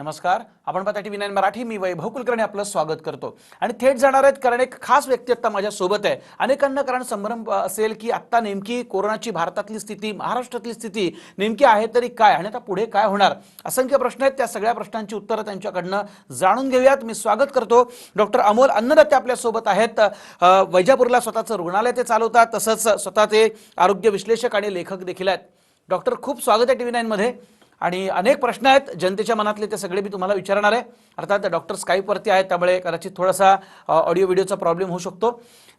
नमस्कार. आपण पाहता टी व्ही नाईन मराठी. मी वैभव कुलकर्णी आपलं स्वागत करतो. आणि थेट जाणार आहेत कारण एक खास व्यक्ती आत्ता माझ्यासोबत आहे. अनेकांना कारण संभ्रम असेल की आत्ता नेमकी कोरोनाची भारतातली स्थिती महाराष्ट्रातली स्थिती नेमकी आहे तरी काय आणि आता पुढे काय होणार? असंख्य प्रश्न आहेत. त्या सगळ्या प्रश्नांची उत्तरं त्यांच्याकडनं जाणून घेऊयात. मी स्वागत करतो. डॉक्टर अमोल अन्नदाते आपल्यासोबत आहेत. वैजापूरला स्वतःचं रुग्णालय ते चालवतात. तसंच स्वतः ते आरोग्य विश्लेषक आणि लेखक देखील आहेत. डॉक्टर खूप स्वागत आहे टी व्ही नाईनमध्ये. आणि अनेक प्रश्न आहेत. जनतेच्या मनातले ते सगळे मी तुम्हाला विचारणार आहे. अर्थात डॉक्टर स्काईपवरती आहेत. त्यामुळे कदाचित थोडासा ऑडिओ व्हिडिओचा प्रॉब्लेम होऊ शकतो.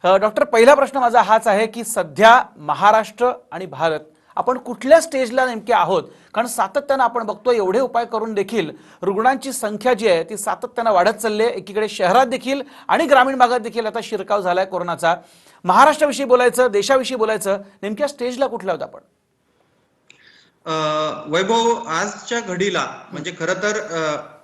डॉक्टर पहिला प्रश्न माझा हाच आहे की सध्या महाराष्ट्र आणि भारत आपण कुठल्या स्टेजला नेमके आहोत? कारण सातत्यानं आपण बघतो एवढे उपाय करून देखील रुग्णांची संख्या जी आहे ती सातत्यानं वाढत चालली आहे. एकीकडे शहरात देखील आणि ग्रामीण भागात देखील आता शिरकाव झालाय कोरोनाचा. महाराष्ट्राविषयी बोलायचं देशाविषयी बोलायचं नेमक्या स्टेजला कुठल्या आहोत आपण? वैभव आजच्या घडीला म्हणजे खर तर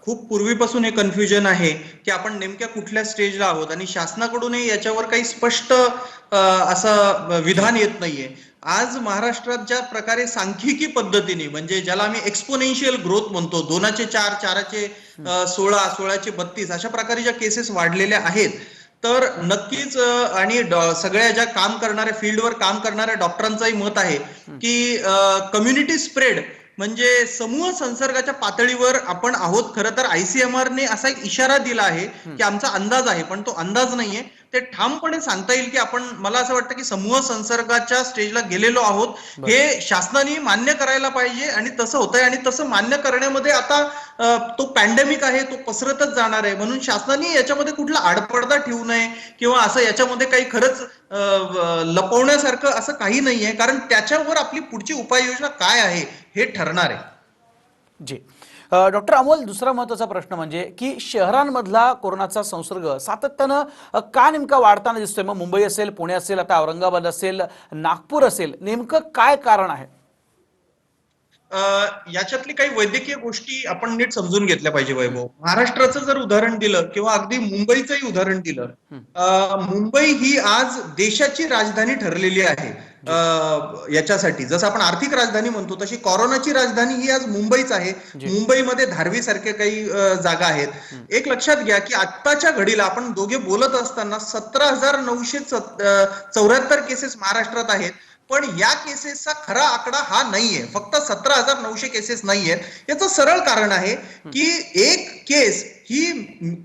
खूप पूर्वीपासून हे कन्फ्युजन आहे की आपण नेमक्या कुठल्या स्टेजला आहोत आणि शासनाकडूनही याच्यावर काही स्पष्ट असं विधान येत नाहीये. आज महाराष्ट्रात ज्या प्रकारे सांख्यिकी पद्धतीने म्हणजे ज्याला आम्ही एक्सपोनेन्शियल ग्रोथ म्हणतो दोनाचे चार चाराचे सोळा सोळाचे बत्तीस अशा प्रकारे ज्या केसेस वाढलेल्या आहेत तर नक्कीच आणि सगळ्या ज्या काम करणाऱ्या फील्डवर काम करणाऱ्या डॉक्टरांचंही मत आहे की कम्युनिटी स्प्रेड म्हणजे समूह संसर्गाच्या पातळीवर आपण आहोत. खरं तर आयसीएमआर ने असा एक इशारा दिला आहे की आमचा अंदाज आहे पण तो अंदाज नाहीये. ते ठामपणे सांगता येईल की आपण मला असं वाटतं की समूह संसर्गाच्या स्टेजला गेलेलो आहोत. हे शासनाने मान्य करायला पाहिजे आणि तसं होतंय आणि तसं मान्य करण्यामध्ये आता तो पॅन्डेमिक आहे तो पसरतच जाणार आहे. म्हणून शासनाने याच्यामध्ये कुठला आडपडदा ठेवू नये किंवा असं याच्यामध्ये काही खरंच लपवण्यासारखं असं काही नाहीये. कारण त्याच्यावर आपली पुढची उपाययोजना काय आहे? हे ठरणार आहे. जी. डॉक्टर अमोल दुसरा महत्त्वाचा प्रश्न म्हणजे की शहरांमधला कोरोनाचा संसर्ग सातत्यानं का नेमका वाढताना दिसतोय? मग मुंबई असेल पुणे असेल आता औरंगाबाद असेल नागपूर असेल नेमकं काय कारण आहे? याच्यातली काही वैद्यकीय गोष्टी आपण नीट समजून घेतल्या पाहिजे वैभव. महाराष्ट्राचं जर उदाहरण दिलं किंवा अगदी मुंबईचंही उदाहरण दिलं मुंबई ही आज देशाची राजधानी ठरलेली आहे. याच्यासाठी. जसं आपण आर्थिक राजधानी म्हणतो तशी कोरोनाची राजधानी ही आज मुंबईच आहे. मुंबईमध्ये धारवी सारखे काही जागा आहेत. एक लक्षात घ्या की आत्ताच्या घडीला आपण दोघे बोलत असताना सतरा हजार नऊशे चौऱ्याहत्तर केसेस महाराष्ट्रात आहेत. पण या केसेसचा खरा आकडा हा नाहीये. फक्त सतरा हजार नऊशे केसेस नाहीये. याचं सरळ कारण आहे की एक केस ही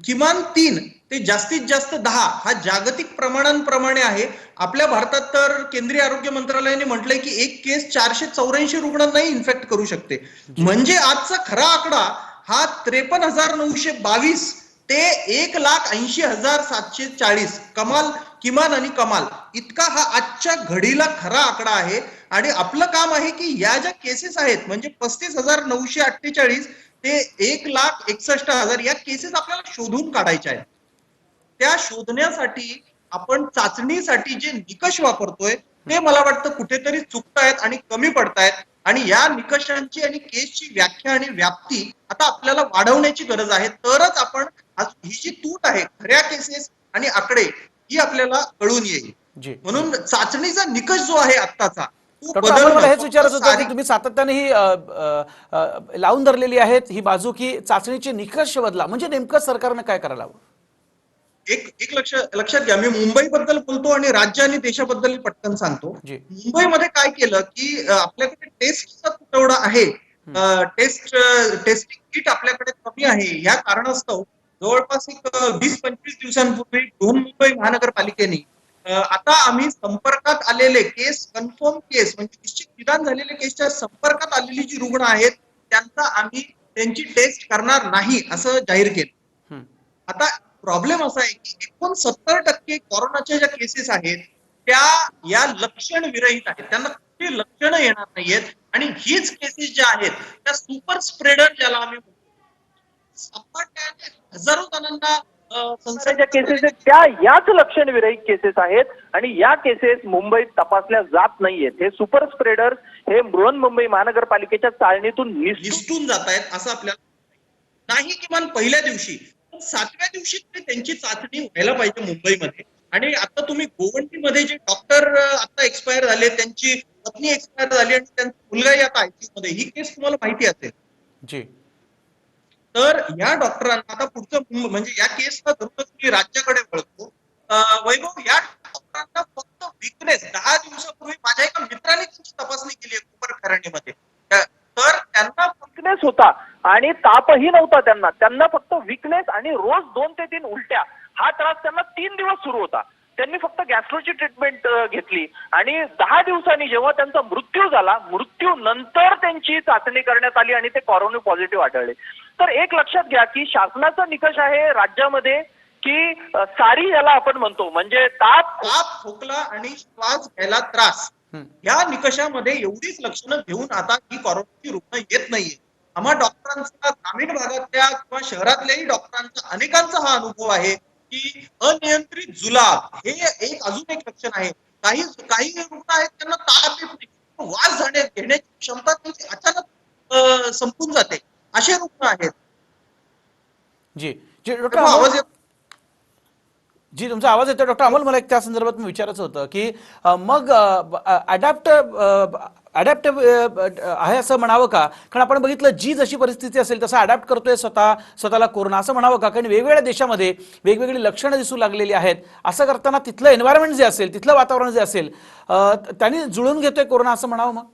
किमान तीन ते जास्तीत जास्त दहा हा जागतिक प्रमाणांप्रमाणे आहे. आपल्या भारतात तर केंद्रीय आरोग्य मंत्रालयाने म्हटलंय की एक केस चारशे चौऱ्याऐंशी रुग्णांनाही इन्फेक्ट करू शकते. म्हणजे आजचा खरा आकडा हा त्रेपन्न हजार नऊशे बावीस ते एक लाख ऐंशी हजार सातशे चाळीस. कमाल किमान आणि कमाल. इतका हा आजच्या घडीला खरा आकडा आहे. आणि आपलं काम आहे की या ज्या केसेस आहेत म्हणजे पस्तीस हजार नऊशे अठ्ठेचाळीस ते एक लाख एकसष्ट हजार या केसेस आपल्याला शोधून काढायच्या आहेत. त्या शोधण्यासाठी आपण चाचणीसाठी जे निकष वापरतोय ते मला वाटतं कुठेतरी चुकतायत आणि कमी पडतायत. आणि या निकषांची आणि केसची व्याख्या आणि व्याप्ती आता आपल्याला वाढवण्याची गरज आहे. तरच आपण ही जी तूट आहे खऱ्या केसेस आणि आकडे ही आपल्याला कळून येईल. जी. म्हणून चाचणीचा निकष जो आहे आत्ताचा हेच विचारत होतं की तुम्ही सातत्याने ही लावून धरलेली आहेत ही बाजू की चाचणीचे निकष बदला म्हणजे नेमकं सरकारनं काय करायला हवं? एक एक लक्ष लक्षात घ्या. मी मुंबईबद्दल बोलतो आणि राज्य आणि देशाबद्दल पटकन सांगतो. मुंबईमध्ये काय केलं की आपल्याकडे टेस्टचा तुटवडा आहे. टेस्ट टेस्टिंग किट आपल्याकडे कमी आहे. या कारणास्तव जवळपास एक वीस पंचवीस दिवसांपूर्वी बृहन्मुंबई महानगरपालिकेने आता आम्ही संपर्कात आलेले केस कन्फर्म केस म्हणजे निश्चित निदान झालेले केसच्या संपर्कात आलेली जी रुग्ण आहेत त्यांचा आम्ही त्यांची टेस्ट करणार नाही असं जाहीर केलं. आता प्रॉब्लेम असा आहे की एकोणसत्तर टक्के कोरोनाच्या ज्या केसेस आहेत त्या या लक्षण विरहित आहेत. त्यांना कुठली लक्षणं येणार नाहीयेत. आणि हीच केसेस ज्या आहेत त्या सुपर स्प्रेडर ज्याला आम्ही म्हणतो. हजारो जणांना संसर्गाच्या केसेस आहेत. त्या याच लक्षण विरहित केसेस आहेत. आणि या केसेस मुंबईत तपासल्या जात नाहीयेत. हे सुपर स्प्रेडर्स हे बृहन्मुंबई महानगरपालिकेच्या चाळणीतून निस निसटून जात आहेत असं आपल्याला नाही किमान पहिल्या दिवशी सातव्या दिवशी त्यांची चाचणी व्हायला पाहिजे मुंबईमध्ये. आणि आता तुम्ही गोवंटीमध्ये जे डॉक्टर आता एक्सपायर झाले त्यांची पत्नी एक्सपायर झाली आणि त्यांचा मुलगाही आता आयसीयू मध्ये ही केस तुम्हाला माहिती असेल. जी. तर या डॉक्टरांना आता पुढचं म्हणजे या केसला धरूनच मी राज्याकडे वळतो. वैभव या डॉक्टरांना फक्त विकनेस दहा दिवसापूर्वी माझ्या एका मित्राने त्यांची तपासणी केली आहे त्या- तर त्यांना विकनेस होता. आणि तापही नव्हता त्यांना. त्यांना फक्त विकनेस आणि रोज दोन ते तीन उलट्या. हा त्रास त्यांना तीन दिवस सुरू होता. त्यांनी फक्त गॅस्ट्रोची ट्रीटमेंट घेतली. आणि दहा दिवसांनी जेव्हा त्यांचा मृत्यू झाला मृत्यू नंतर त्यांची चाचणी करण्यात आली आणि ते कॉरोना पॉझिटिव्ह आढळले. तर एक लक्षात घ्या की शासनाचा निकष आहे राज्यामध्ये की सारी याला आपण म्हणतो. म्हणजे ताप ताप खोकला आणि श्वास घ्यायला त्रास. या निकषामध्ये एवढीच लक्षणं घेऊन आता ही कोरोनाची रुग्ण येत नाहीये. आम्हा डॉक्टरांचा ग्रामीण भागातल्या किंवा शहरातल्याही डॉक्टरांचा अनेकांचा हा अनुभव आहे की अनियंत्रित जुलाब हे एक अजून एक लक्षण आहे. काही काही रुग्ण आहेत त्यांना ताप येत नाही. वास जाणे घेण्याची क्षमता त्यांची अचानक संपून जाते. असे रुग्ण आहेत. जी. आवाज येत. जी तुमचा आवाज येतो डॉक्टर अमोल मला एक त्या संदर्भात मी विचारायचं होतं की मग अडॅप्ट अडॅप्ट आहे असं म्हणावं का? कारण आपण बघितलं जी जशी परिस्थिती असेल तसं अडॅप्ट करतोय स्वतः स्वतःला कोरोना असं म्हणावं का? कारण वेगवेगळ्या देशामध्ये वेगवेगळी लक्षणं दिसू लागलेली आहेत. असं करताना तिथलं एन्व्हायरमेंट जे असेल तिथलं वातावरण जे असेल त्यांनी जुळून घेतोय कोरोना असं म्हणावं मग?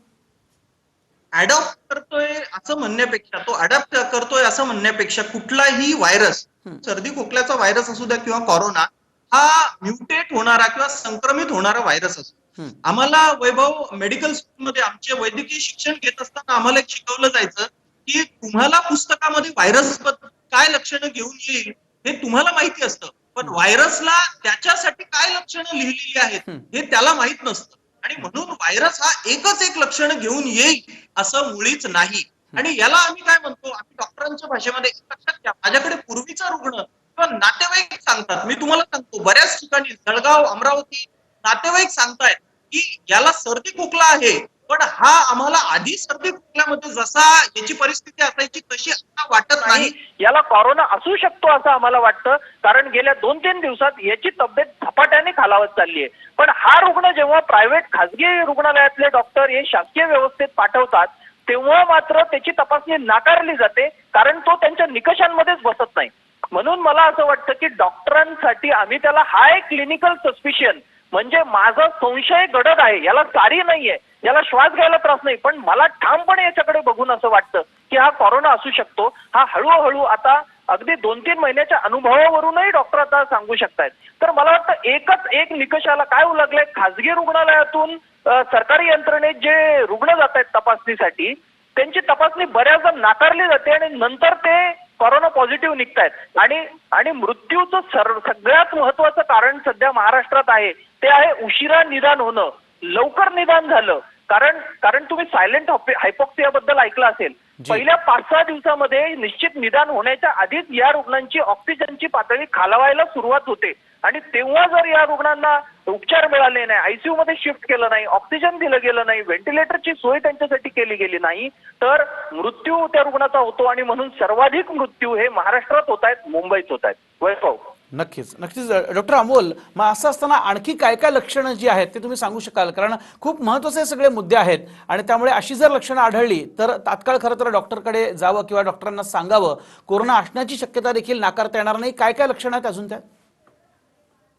अडॉप्ट करतोय असं म्हणण्यापेक्षा तो अडॅप्ट करतोय असं म्हणण्यापेक्षा कुठलाही व्हायरस सर्दी खोकल्याचा व्हायरस असू द्या किंवा कोरोना हा म्युटेट होणारा किंवा संक्रमित होणारा व्हायरस असतो. आम्हाला वैभव मेडिकल स्कूलमध्ये आमचे वैद्यकीय शिक्षण घेत असताना आम्हाला एक शिकवलं जायचं की तुम्हाला पुस्तकामध्ये व्हायरस काय लक्षणं घेऊन येईल हे तुम्हाला माहिती असतं. पण व्हायरसला त्याच्यासाठी काय लक्षणं लिहिलेली आहेत. हे त्याला माहीत नसतं. आणि म्हणून व्हायरस हा एकच एक लक्षण घेऊन येईल असं मुळीच नाही. आणि याला आम्ही काय म्हणतो आम्ही डॉक्टरांच्या भाषेमध्ये लक्षात घ्या. माझ्याकडे पूर्वीचा रुग्ण किंवा नातेवाईक सांगतात. मी तुम्हाला सांगतो बऱ्याच ठिकाणी जळगाव अमरावती नातेवाईक सांगतायत की याला सर्दी खोकला आहे पण हा आम्हाला आधी सर्दी खोकल्यामध्ये जसा याची परिस्थिती असायची तशी आता वाटत नाही. याला कोरोना असू शकतो असं आम्हाला वाटतं कारण गेल्या दोन तीन दिवसात याची तब्येत झपाट्याने खालावत चालली आहे. पण हा रुग्ण जेव्हा प्रायव्हेट खासगी रुग्णालयातले डॉक्टर हे शासकीय व्यवस्थेत पाठवतात तेव्हा मात्र त्याची तपासणी नाकारली जाते कारण तो त्यांच्या निकषांमध्येच बसत नाही. म्हणून मला असं वाटतं की डॉक्टरांसाठी आम्ही त्याला हाय क्लिनिकल सस्पिशन म्हणजे माझा संशय गडद आहे याला सारी नाहीये याला श्वास घ्यायला त्रास नाही पण मला ठामपणे याच्याकडे बघून असं वाटतं की हा कोरोना असू शकतो हा हळूहळू आता अगदी दोन तीन महिन्याच्या अनुभवावरूनही डॉक्टर आता सांगू शकतायत. तर मला वाटतं एकच एक निकषाला काय उलगलंय खासगी रुग्णालयातून सरकारी यंत्रणेत जे रुग्ण जात आहेत तपासणीसाठी त्यांची तपासणी बऱ्याचदा नाकारली जाते आणि नंतर ते कोरोना पॉझिटिव्ह निघतायत. आणि आणि मृत्यूचं सर सगळ्यात महत्वाचं कारण सध्या महाराष्ट्रात आहे ते आहे उशिरा निदान होणं. लवकर निदान झालं. कारण कारण तुम्ही सायलेंट हायपॉक्सिया बद्दल ऐकलं असेल. पहिल्या पाच सहा दिवसामध्ये निश्चित निदान होण्याच्या आधीच या रुग्णांची ऑक्सिजनची पातळी खालवायला सुरुवात होते. आणि तेव्हा जर या रुग्णांना उपचार मिळाले नाही आयसीयू मध्ये शिफ्ट केलं नाही ऑक्सिजन दिलं गेलं नाही व्हेंटिलेटरची सोय त्यांच्यासाठी केली गेली नाही तर मृत्यू त्या रुग्णाचा होतो आणि म्हणून सर्वाधिक मृत्यू हे महाराष्ट्रात होत आहेत मुंबईत होत आहेत. वैभव. नक्कीच. नक्कीच डॉक्टर अमोल मग असं असताना आणखी काय काय लक्षणं जी आहेत ते तुम्ही सांगू शकाल? कारण खूप महत्त्वाचे सगळे मुद्दे आहेत आणि त्यामुळे अशी जर लक्षणं आढळली तर तात्काळ खरं तर डॉक्टरकडे जावं किंवा डॉक्टरांना सांगावं. कोरोना असण्याची शक्यता देखील नाकारता येणार नाही. काय काय लक्षणं आहेत अजून त्यात?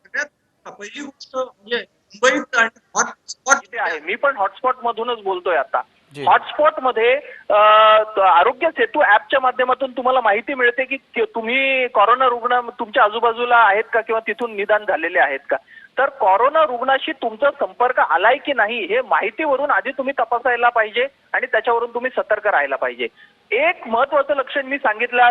सगळ्यात पहिली गोष्ट म्हणजे मुंबईत आणि हॉटस्पॉट इथे आहे. मी पण हॉटस्पॉट मधूनच बोलतोय आता. हॉटस्पॉटमध्ये हॉटस्पॉटमध्ये आरोग्य सेतू ऍपच्या माध्यमातून तुम्हाला माहिती मिळते की तुम्ही कोरोना रुग्ण तुमच्या आजूबाजूला आहेत का किंवा तिथून निदान झालेले आहेत का? तर कोरोना रुग्णाशी तुमचा संपर्क आलाय की नाही हे माहितीवरून आधी तुम्ही तपासायला पाहिजे आणि त्याच्यावरून तुम्ही सतर्क राहायला पाहिजे. एक महत्वाचं लक्षण मी सांगितलं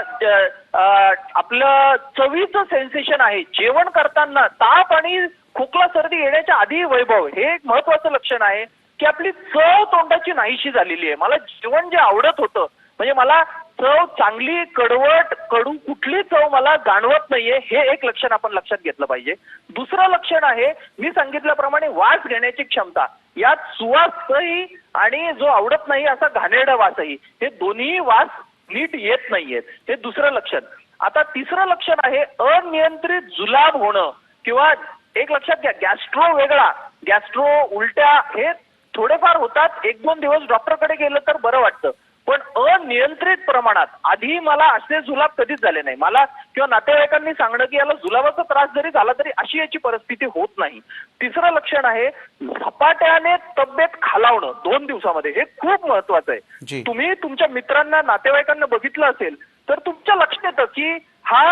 आपलं चवीचं सेन्सेशन आहे. जेवण करताना ताप आणि खोकला सर्दी येण्याच्या आधी वैभव हे एक महत्वाचं लक्षण आहे. की आपली चव तोंडाची नाहीशी झालेली आहे. मला जेवण जे आवडत होतं म्हणजे मला चव चांगली कडवट कडू कुठली चव मला जाणवत नाहीये हे एक लक्षण आपण लक्षात घेतलं पाहिजे. दुसरं लक्षण आहे मी सांगितल्याप्रमाणे वास घेण्याची क्षमता. यात सुवासही आणि जो आवडत नाही असा घाणेरडा वासही हे दोन्ही वास नीट येत नाहीयेत. हे दुसरं लक्षण. आता तिसरं लक्षण आहे अनियंत्रित जुलाब होणं किंवा एक लक्षात घ्या गॅस्ट्रो वेगळा. गॅस्ट्रो उलट्या हे थोडेफार होतात एक दोन दिवस डॉक्टरकडे गेलं तर बरं वाटतं. पण अनियंत्रित प्रमाणात आधी मला असे जुलाब कधीच झाले नाही. मला किंवा नातेवाईकांनी सांगणं की याला जुलाबाचा त्रास जरी झाला तरी अशी याची परिस्थिती होत नाही. तिसरं लक्षण आहे झपाट्याने तब्येत खालावणं दोन दिवसामध्ये. हे खूप महत्वाचं. आहे. तुम्ही तुमच्या मित्रांना नातेवाईकांना बघितलं असेल तर तुमच्या लक्षात येतं की हा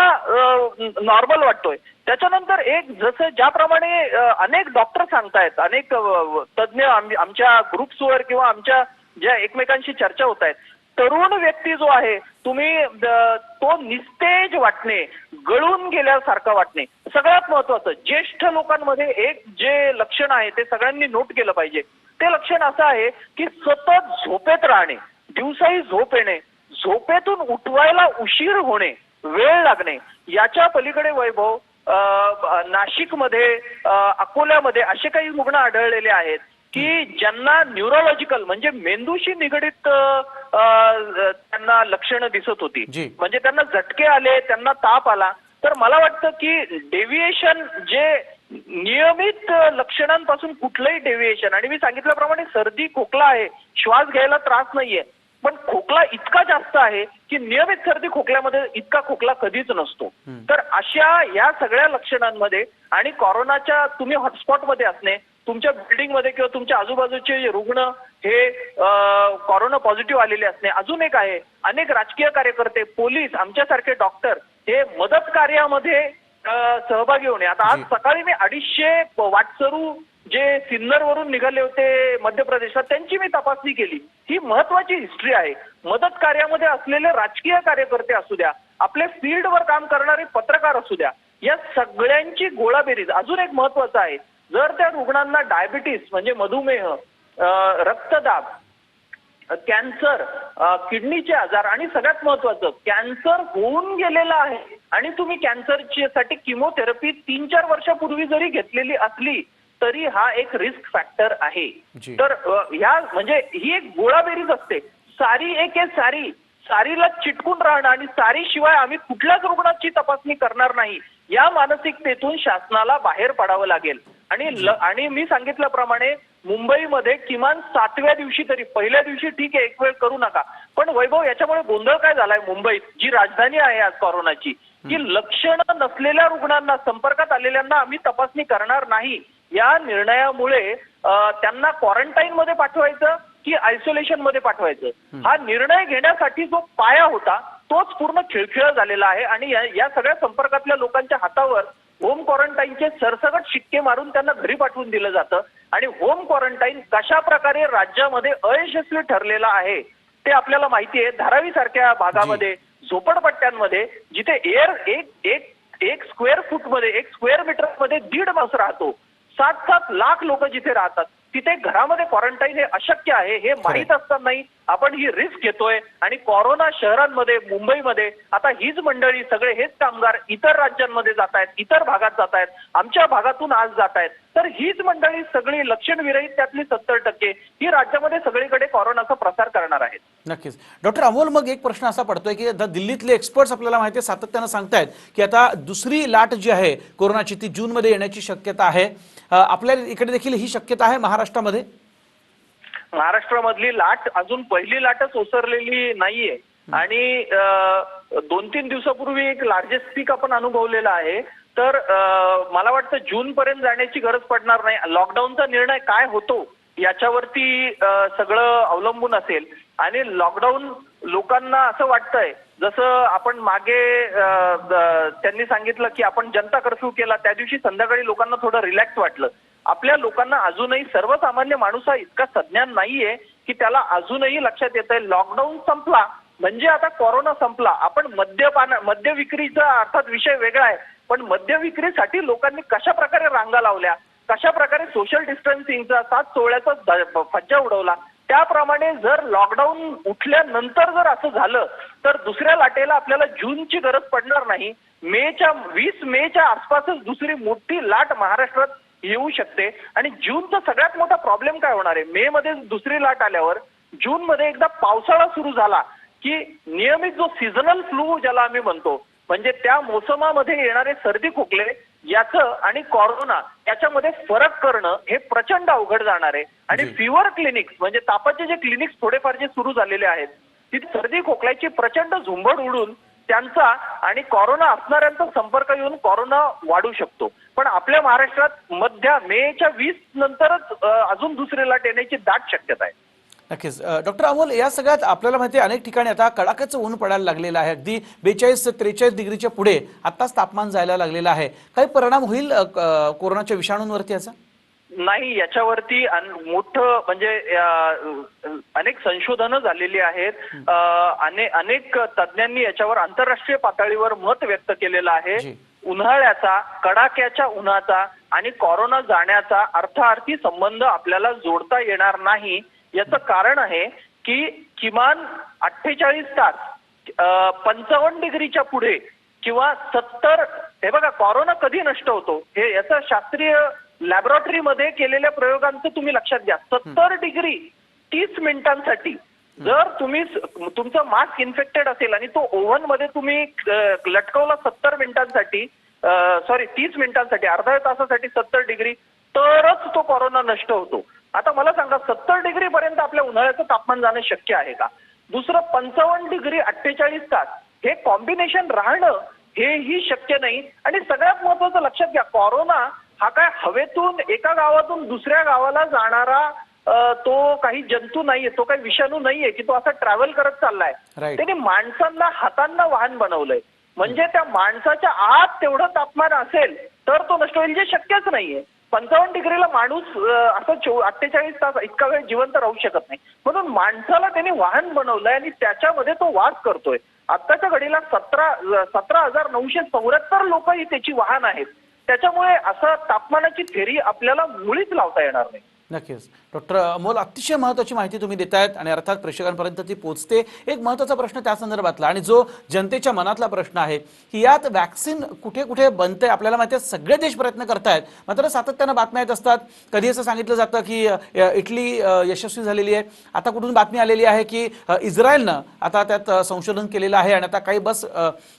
नॉर्मल वाटतोय. त्याच्यानंतर एक जसं ज्याप्रमाणे अनेक डॉक्टर सांगतायत अनेक तज्ज्ञ आमच्या ग्रुप्सवर किंवा आमच्या ज्या एकमेकांशी चर्चा होत आहेत तरुण व्यक्ती जो आहे तुम्ही तो निस्तेज वाटणे गळून गेल्यासारखं वाटणे सगळ्यात महत्वाचं ज्येष्ठ लोकांमध्ये एक जे लक्षण आहे ते सगळ्यांनी नोट केलं पाहिजे. ते लक्षण असं आहे की सतत झोपेत राहणे दिवसाही झोप येणे झोपेतून उठवायला उशीर होणे वेळ लागणे. याच्या पलीकडे वैभव नाशिकमध्ये अकोल्यामध्ये असे काही रुग्ण आढळलेले आहेत की ज्यांना न्यूरोलॉजिकल म्हणजे मेंदूशी निगडीत त्यांना लक्षणं दिसत होती. म्हणजे त्यांना झटके आले त्यांना ताप आला. तर मला वाटतं की डेव्हिएशन जे नियमित लक्षणांपासून कुठलंही डेव्हिएशन आणि मी सांगितल्याप्रमाणे सर्दी खोकला आहे श्वास घ्यायला त्रास नाहीये पण खोकला इतका जास्त आहे की नियमित सर्दी खोकल्यामध्ये इतका खोकला कधीच नसतो. तर अशा या सगळ्या लक्षणांमध्ये आणि कोरोनाच्या तुम्ही हॉटस्पॉटमध्ये असणे तुमच्या बिल्डिंगमध्ये किंवा तुमच्या आजूबाजूचे रुग्ण हे कोरोना पॉझिटिव्ह आलेले असणे अजून एक आहे. अनेक राजकीय कार्यकर्ते पोलीस आमच्यासारखे डॉक्टर हे मदत कार्यामध्ये सहभागी होणे. आता आज. सकाळी मी अडीचशे वाटसरू जे सिन्नर वरून निघाले होते मध्य प्रदेशात त्यांची मी तपासणी केली. ही महत्वाची हिस्ट्री आहे. मदत कार्यामध्ये असलेले राजकीय कार्यकर्ते असू द्या आपले फील्डवर काम करणारे पत्रकार असू द्या या सगळ्यांची गोळाबेरीज. अजून एक महत्वाचं आहे. जर त्या रुग्णांना डायबिटीस म्हणजे मधुमेह रक्तदाब कॅन्सर किडनीचे आजार आणि सगळ्यात महत्वाचं कॅन्सर होऊन गेलेला आहे आणि तुम्ही कॅन्सरची साठी किमोथेरपी तीन चार वर्षापूर्वी जरी घेतलेली असली तरी हा एक रिस्क फॅक्टर आहे. तर ह्या म्हणजे ही एक गोळाबेरीज असते. सारी एक आहे सारी. सारीला चिटकून राहणं आणि सारी शिवाय आम्ही कुठल्याच रुग्णाची तपासणी करणार नाही या मानसिकतेतून शासनाला बाहेर पडावं लागेल. आणि आणि मी सांगितल्याप्रमाणे मुंबईमध्ये किमान सातव्या दिवशी तरी पहिल्या दिवशी ठीक आहे एक वेळ करू नका. पण वैभव याच्यामुळे गोंधळ काय झालाय मुंबईत? जी राजधानी आहे आज कोरोनाची की लक्षणं नसलेल्या रुग्णांना संपर्कात आलेल्यांना आम्ही तपासणी करणार नाही. या निर्णयामुळे त्यांना क्वारंटाईन मध्ये पाठवायचं की आयसोलेशनमध्ये पाठवायचं? हा निर्णय घेण्यासाठी जो पाया होता तोच पूर्ण खिळखिळा झालेला आहे आणि या सगळ्या संपर्कातल्या लोकांच्या हातावर होम क्वारंटाईनचे सरसकट शिक्के मारून त्यांना घरी पाठवून दिलं जातं. आणि होम क्वारंटाईन कशा प्रकारे राज्यामध्ये अयशस्वी ठरलेला आहे ते आपल्याला माहिती आहे. धारावी सारख्या भागामध्ये झोपडपट्ट्यांमध्ये जिथे एअर एक एक एक स्क्वेअर फूटमध्ये एक स्क्वेअर मीटरमध्ये दीड माणूस राहतो. सात सात लाख लोक जिथे राहतात तिथे घरामध्ये क्वारंटाईन हे अशक्य आहे हे माहीत असतानाही आपण ही रिस्क घेतोय आणि कोरोना शहरांमध्ये मुंबईमध्ये आता हीच मंडळी सगळे हेच कामगार इतर राज्यांमध्ये जात आहेत इतर भागात जात आहेत आमच्या भागातून आज जात आहेत तर हीच मंडळी सगळी लक्षणविरहित त्यातली सत्तर टक्के ही राज्यामध्ये सगळीकडे कोरोनाचा प्रसार करणार आहेत. नक्कीच. डॉक्टर अमोल मग एक प्रश्न असा पडतोय की आता दिल्लीतले एक्सपर्ट्स आपल्याला माहिती आहे सातत्यानं सांगतायत की आता दुसरी लाट जी आहे कोरोनाची ती जूनमध्ये येण्याची शक्यता आहे. आपल्या इकडे देखील ही शक्यता आहे महाराष्ट्रामध्ये? महाराष्ट्रामधली लाट अजून पहिली लाटच ओसरलेली नाहीये. आणि दोन तीन दिवसापूर्वी एक लार्जेस्ट पीक आपण अनुभवलेला आहे. तर मला वाटतं जून पर्यंत जाण्याची गरज पडणार नाही. लॉकडाऊनचा निर्णय काय होतो याच्यावरती सगळं अवलंबून असेल. आणि लॉकडाऊन लोकांना असं वाटतंय जसं आपण मागे त्यांनी सांगितलं की आपण जनता कर्फ्यू केला त्या दिवशी संध्याकाळी लोकांना थोडं रिलॅक्स वाटलं. आपल्या लोकांना अजूनही सर्वसामान्य माणूस हा इतका सज्ञान नाहीये की त्याला अजूनही लक्षात येत आहे लॉकडाऊन संपला म्हणजे आता कोरोना संपला. आपण मद्यपान मद्य विक्रीचा अर्थात विषय वेगळा आहे. पण मद्य विक्रीसाठी लोकांनी कशा प्रकारे रांगा लावल्या कशा प्रकारे सोशल डिस्टन्सिंगचा सात सोहळ्याचा फज्जा उडवला त्याप्रमाणे जर लॉकडाऊन उठल्यानंतर जर असं झालं तर दुसऱ्या लाटेला आपल्याला जूनची गरज पडणार नाही. मेच्या वीस मेच्या आसपासच दुसरी मोठी लाट महाराष्ट्रात येऊ शकते. आणि जूनचा सगळ्यात मोठा प्रॉब्लेम काय होणार आहे? मे मध्ये दुसरी लाट आल्यावर जून मध्ये एकदा पावसाळा सुरू झाला की नियमित जो सीझनल फ्लू ज्याला आम्ही म्हणतो म्हणजे त्या मोसमामध्ये येणारे सर्दी खोकले याचं आणि कोरोना याच्यामध्ये फरक करणं हे प्रचंड अवघड जाणार आहे. आणि. फिवर क्लिनिक्स म्हणजे तापाचे जे क्लिनिक्स थोडेफार जे सुरू झालेले आहेत तिथे सर्दी खोकल्याची प्रचंड झुंबड उडून त्यांचा आणि कोरोना असणाऱ्यांचा संपर्क येऊन कोरोना वाढू शकतो. पण आपल्या महाराष्ट्रात मध्य मेच्या वीस नंतरच अजून दुसरी लाट येण्याची दाट शक्यता आहे. नक्कीच. डॉक्टर अमोल या सगळ्यात आपल्याला माहिती अनेक ठिकाणी आता कडाक्याचं ऊन पडायला लागलेलं आहे. अगदी बेचाळीस ते त्रेचाळीस डिग्रीच्या पुढे आताच तापमान जायला लागलेलं आहे. काही परिणाम होईल कोरोनाच्या विषाणूंवरती याचा? नाही याच्यावरती मोठं म्हणजे अनेक संशोधनं झालेली आहेत. अने- अनेक तज्ज्ञांनी याच्यावर आंतरराष्ट्रीय पातळीवर मत व्यक्त केलेलं आहे. उन्हाळ्याचा कडाक्याच्या उन्हाचा आणि कोरोना जाण्याचा अर्थार्थी संबंध आपल्याला जोडता येणार नाही. याचं कारण आहे की किमान अठ्ठेचाळीस तास पंचावन्न डिग्रीच्या पुढे किंवा सत्तर हे बघा कोरोना कधी नष्ट होतो? हे याचं शास्त्रीय लॅबोरेटरीमध्ये केलेल्या प्रयोगांचं तुम्ही लक्षात घ्या. सत्तर डिग्री तीस मिनिटांसाठी जर तुम्ही तुमचं मास्क इन्फेक्टेड असेल आणि तो ओव्हनमध्ये तुम्ही लटकवला सत्तर मिनिटांसाठी सॉरी तीस मिनिटांसाठी अर्ध्या तासासाठी सत्तर डिग्री तरच तो कोरोना नष्ट होतो. आता मला सांगा सत्तर डिग्री पर्यंत आपल्या उन्हाळ्याचं तापमान जाणं शक्य आहे का? दुसरं पंचावन्न डिग्री अठ्ठेचाळीस तास हे कॉम्बिनेशन राहणं हेही शक्य नाही. आणि सगळ्यात महत्वाचं लक्षात घ्या कोरोना हा काय हवेतून एका गावातून दुसऱ्या गावाला जाणारा तो काही जंतू नाहीये तो काही विषाणू नाहीये की तो असा ट्रॅव्हल करत चाललाय. त्याने माणसांना हातांना वाहन बनवलंय. म्हणजे त्या माणसाच्या आत तेवढं तापमान असेल तर तो नष्ट होईल जे शक्यच नाहीये. पंचावन्न डिग्रीला माणूस असं अठ्ठेचाळीस तास इतका वेळ जिवंत राहू शकत नाही. म्हणून माणसाला त्याने वाहन बनवलंय आणि त्याच्यामध्ये तो वास करतोय. आत्ताच्या घडीला सतरा सतरा हजार नऊशे चौऱ्याहत्तर लोक ही त्याची वाहन आहेत. त्याच्यामुळे असं तापमानाची थेरी आपल्याला मुळीच लावता येणार नाही. नक्कीच डॉक्टर अमोल अतिशय महत्वाची माहिती तुम्ही देतायत आणि अर्थात प्रेक्षकांपर्यंत ती पोहोचते. एक महत्त्वाचा प्रश्न त्या संदर्भातला आणि जो जनतेच्या मनातला प्रश्न आहे की यात वॅक्सिन कुठे कुठे बनते आपल्याला माहिती आहे सगळे देश प्रयत्न करतायत. मात्र सातत्यानं बातम्या येत असतात. कधी असं सांगितलं जातं की इटली यशस्वी झालेली आहे. आता कुठून बातमी आलेली आहे की इस्रायलनं आता त्यात संशोधन केलेलं आहे आणि आता काही बस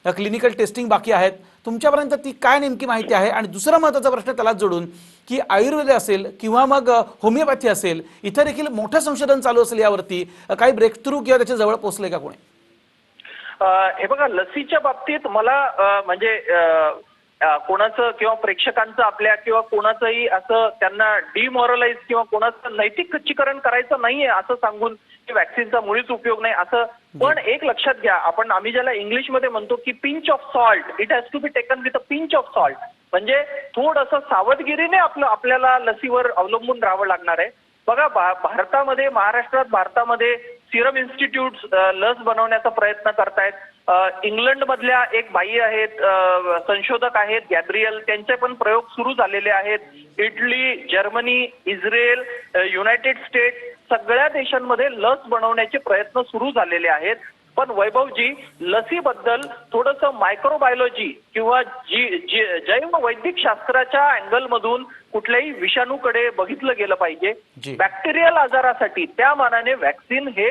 क्लिनिकल टेस्टिंग बाकी आहेत. तुमच्यापर्यंत ती काय नेमकी माहिती आहे? आणि दुसरा महत्त्वाचा प्रश्न त्याला जोडून की आयुर्वेद असेल किंवा मग होमिओपॅथी असेल इथं देखील मोठं संशोधन चालू असेल यावरती काही ब्रेक थ्रू किंवा त्याच्याजवळ पोहोचले का कोणी? हे बघा लसीच्या बाबतीत मला म्हणजे कोणाचं किंवा प्रेक्षकांचं आपल्या किंवा कोणाचंही असं त्यांना डिमॉरलाइज किंवा कोणाचं नैतिक खच्चीकरण करायचं नाहीये असं सांगून की वॅक्सिनचा मुळीच उपयोग नाही असं पण एक लक्षात घ्या आपण आम्ही ज्याला इंग्लिशमध्ये म्हणतो की pinch of salt it has to be taken with a pinch of salt म्हणजे थोडंसं सावधगिरीने आपलं आपल्याला लसीवर अवलंबून राहावं लागणार आहे. बघा भारतामध्ये महाराष्ट्रात भारतामध्ये सिरम इन्स्टिट्यूट लस बनवण्याचा प्रयत्न करतायत. अ, इंग्लंडमधल्या एक बाई आहेत संशोधक आहेत गॅब्रियल त्यांचे पण प्रयोग सुरू झालेले आहेत. Italy Germany Israel uh, United States सगळ्या देशांमध्ये लस बनवण्याचे प्रयत्न सुरू झालेले आहेत. पण वैभवजी लसीबद्दल थोडंसं मायक्रोबायोलॉजी किंवा जी जी जैव वैदिक शास्त्राच्या अँगल मधून कुठल्याही विषाणूकडे बघितलं गेलं पाहिजे. बॅक्टेरियल आजारासाठी त्या मानाने वॅक्सिन हे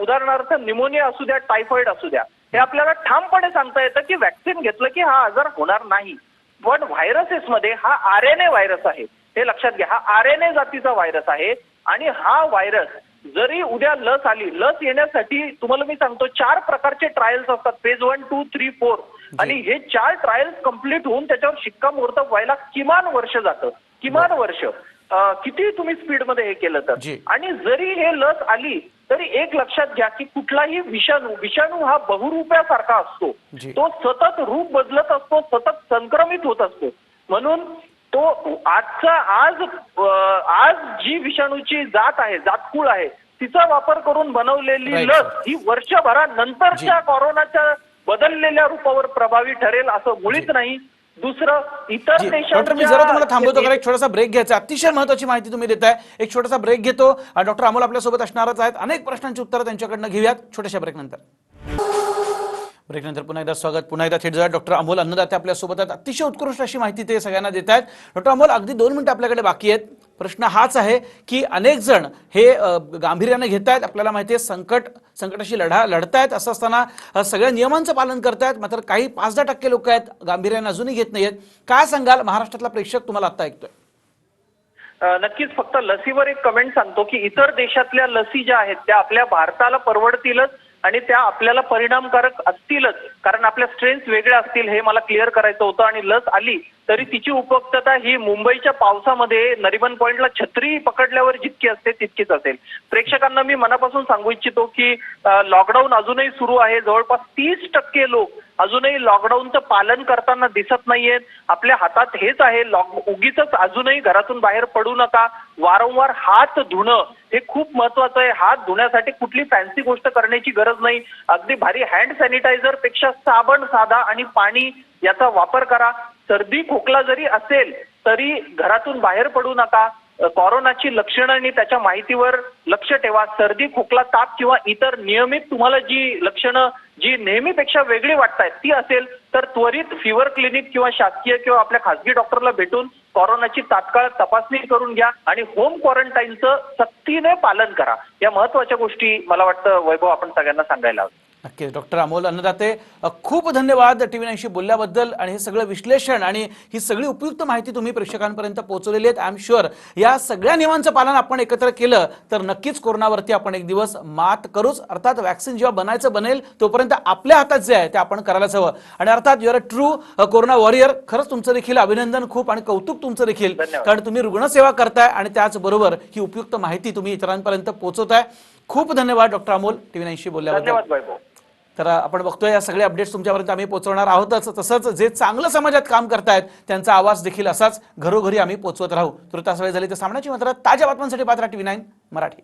उदाहरणार्थ निमोनिया असू द्या टायफॉइड असू द्या हे आपल्याला ठामपणे सांगता येतं की वॅक्सिन घेतलं की हा आजार होणार नाही. पण व्हायरसेस मध्ये हा आर एन ए व्हायरस आहे. हे लक्षात घ्या हा आर एन ए जातीचा व्हायरस आहे आणि हा व्हायरस जरी उद्या लस आली लस येण्यासाठी तुम्हाला मी सांगतो चार प्रकारचे ट्रायल्स असतात. Phase one two three four आणि हे चार ट्रायल्स कंप्लीट होऊन त्याच्यावर शिक्कामोर्तब व्हायला किमान वर्ष जातं. किमान वर्ष. किती तुम्ही स्पीडमध्ये हे केलं तर. आणि जरी हे लस आली तरी एक लक्षात घ्या की कुठलाही विषाणू विषाणू हा बहुरूप्यासारखा असतो. तो सतत रूप बदलत असतो सतत संक्रमित होत असतो म्हणून तो आजचा आज आज जी विषाणूची जात आहे जातकुळ आहे तिचा वापर करून बनवलेली. लस ही वर्षभरानंतरच्या कोरोनाच्या बदललेल्या रूपावर प्रभावी ठरेल असं मुळीच नाही दुसरं इतर जी डॉक्टर मी जरा तुम्हाला थांबवतो कारण एक छोटासा ब्रेक घ्यायचा अतिशय महत्वाची माहिती तुम्ही देताय. एक छोटासा ब्रेक घेतो. आणि डॉक्टर अमोल आपल्यासोबत असणारच आहेत. अनेक प्रश्नांची उत्तरं त्यांच्याकडनं घेऊयात. छोट्याशा ब्रेक नंतर. ब्रेक नंतर पुन्हा एकदा स्वागत पुन्हा एकदा थेट जाऊया डॉक्टर अमोल अन्नदाते आपल्यासोबत आहेत. अतिशय उत्कृष्ट अशी माहिती ते सगळ्यांना देत आहेत डॉक्टर अमोल अगदी दोन मिनिटं आपल्याकडे बाकी आहेत. प्रश्न हाच आहे की अनेक जण हे गांभीर्याने घेत आहेत आपल्याला माहिती आहे संकट संकटाशी लढा लढतायत. असं असताना सगळ्या नियमांचं पालन करतायत. मात्र काही पाच दहा टक्के लोक आहेत गांभीर्याने अजूनही घेत नाहीयेत. काय सांगाल महाराष्ट्रातला प्रेक्षक तुम्हाला आता ऐकतोय? नक्कीच. फक्त लसीवर एक कमेंट सांगतो की इतर देशातल्या लसी ज्या आहेत त्या आपल्या भारताला परवडतीलच. आणि त्या आपल्याला परिणामकारक असतीलच. कारण आपल्या स्ट्रेन्थ वेगळ्या असतील हे मला क्लिअर करायचं होतं आणि लस आली तरी तिची उपयुक्तता ही मुंबईच्या पावसामध्ये नरिमन पॉइंटला छत्री पकडल्यावर जितकी असते तितकीच असेल. प्रेक्षकांना मी मनापासून सांगू इच्छितो की लॉकडाऊन अजूनही सुरू आहे. जवळपास तीस टक्के लोक अजूनही लॉकडाऊनचं पालन करताना दिसत नाहीयेत. आपल्या हातात हेच आहे. लॉक उगीच अजूनही घरातून बाहेर पडू नका. वारंवार हात धुणं हे खूप महत्वाचं आहे. हात धुण्यासाठी कुठली फॅन्सी गोष्ट करण्याची गरज नाही. अगदी भारी हँड सॅनिटायझरपेक्षा साबण साधा आणि पाणी याचा वापर करा. सर्दी खोकला जरी असेल तरी घरातून बाहेर पडू नका. कोरोनाची लक्षणं आणि त्याच्या माहितीवर लक्ष ठेवा. सर्दी खोकला ताप किंवा इतर नियमित तुम्हाला जी लक्षणं जी नेहमीपेक्षा वेगळी वाटतायत ती असेल तर त्वरित फिवर क्लिनिक किंवा शासकीय किंवा आपल्या खासगी डॉक्टरला भेटून कोरोनाची तात्काळ तपासणी करून घ्या आणि होम क्वारंटाईनचं सक्तीने पालन करा. या महत्त्वाच्या गोष्टी मला वाटतं वैभव आपण सगळ्यांना सांगायला हवं नक्कीच. डॉक्टर अमोल अन्नदाते खूप धन्यवाद टी व्ही नाईनशी बोलल्याबद्दल आणि हे सगळं विश्लेषण आणि ही सगळी उपयुक्त माहिती तुम्ही प्रेक्षकांपर्यंत पोहोचवलेली आहेत. आय एम शुअर या सगळ्या नियमांचं पालन आपण एकत्र केलं तर नक्कीच कोरोनावरती आपण एक दिवस मात करूच. अर्थात वॅक्सिन जेव्हा बनायचं बनेल तोपर्यंत आपल्या हातात जे आहे ते आपण करायलाच हवं. आणि अर्थात your a true corona warrior खरंच तुमचं देखील अभिनंदन खूप आणि कौतुक तुमचं देखील. कारण तुम्ही रुग्णसेवा करताय आणि त्याचबरोबर ही उपयुक्त माहिती तुम्ही इतरांपर्यंत पोहोचवताय. खूप धन्यवाद डॉक्टर अमोल टी व्ही नाईनशी बोलल्याबद्दल. तर आपण बघतोय या सगळे अपडेट्स तुमच्यापर्यंत आम्ही पोहोचवणार आहोतच. तसंच जे चांगलं समाजात काम करतायत त्यांचा आवाज देखील असाच. घरोघरी आम्ही पोहोचवत राहू. तर तास वेळ झाली तर सामन्याची मात्र ताज्या बातम्यांसाठी पात्रा टीव्ही नाईन मराठी.